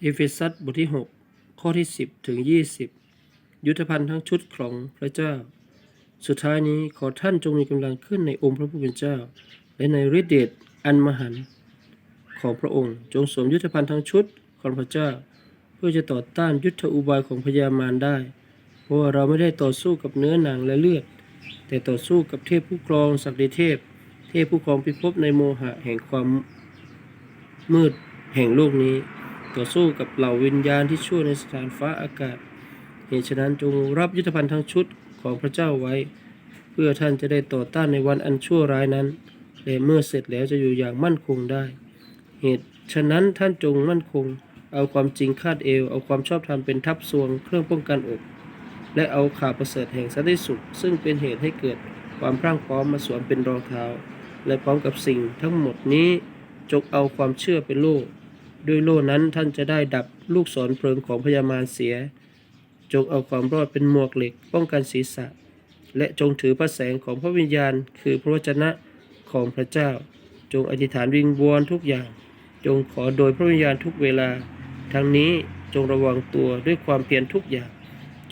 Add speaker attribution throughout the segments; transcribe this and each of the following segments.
Speaker 1: เอเฟซัสบทที่ 6 ข้อที่ 10 ถึง 20 ยุทธภัณฑ์ทั้งชุดของพระเจ้า สุดท้ายนี้ขอท่านจงมีกำลังขึ้นในองค์พระผู้เป็นเจ้า และในฤทธิเดชอันมหันต์ของพระองค์ จงสวมยุทธภัณฑ์ทั้งชุดของพระเจ้า เพื่อจะต่อต้านยุทธอุบายของพญามารได้ เพราะว่าเราไม่ได้ต่อสู้กับเนื้อหนังและเลือด แต่ต่อสู้กับเทพผู้ครองศักดิเทพ เทพผู้ครองพิภพในโมหะแห่งความมืดแห่งโลกนี้ ต่อสู้กับเหล่าวิญญาณที่ชั่วในสถานฟ้าอากาศ เหตุฉะนั้นจงรับยุทธภัณฑ์ทั้งชุดของพระเจ้าไว้ เพื่อท่านจะได้ต่อต้านในวันอันชั่วร้ายนั้นและเมื่อเสร็จแล้วจะอยู่อย่างมั่นคงได้ เหตุฉะนั้นท่านจงมั่นคง เอาความจริงคาดเอว เอาความชอบธรรมเป็นทับทรวงเครื่องป้องกันอก และเอาข่าวประเสริฐแห่งสันติสุข ซึ่งเป็นเหตุให้เกิดความพรั่งพร้อมมาสวมเป็นรองเท้า และพร้อมกับสิ่งทั้งหมดนี้จงเอาความเชื่อเป็นโล่ ด้วยโล่นั้นท่านจะได้ดับลูกศรเพลิงของพญามารเสีย จงเอาความรอดเป็นหมวกเหล็กป้องกันศีรษะ และจงถือพระแสงของพระวิญญาณ คือพระวจนะของพระเจ้า จงอธิษฐานวิงวอนทุกอย่าง จงขอโดยพระวิญญาณทุกเวลา ทั้งนี้จงระวังตัวด้วยความเพียรทุกอย่าง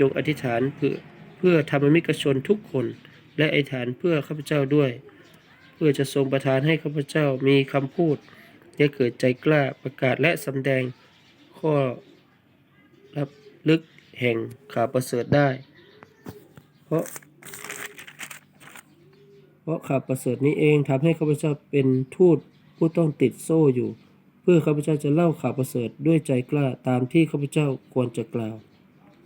Speaker 1: จงอธิษฐานเพื่อเพื่อธรรมมิกชนทุกคน และอธิษฐานเพื่อข้าพเจ้าด้วย เพื่อจะทรงประทานให้ข้าพเจ้ามีคำพูด ได้เกิดใจกล้าประกาศและสำแดงข้อรับลึกแห่งข่าวประเสริฐได้ เพราะ เพราะข่าวประเสริฐนี้เองทำให้ข้าพเจ้าเป็นทูตผู้ต้องติดโซ่อยู่ เพื่อข้าพเจ้าจะเล่าข่าวประเสริฐด้วยใจกล้าตามที่ข้าพเจ้าควรจะกล่าว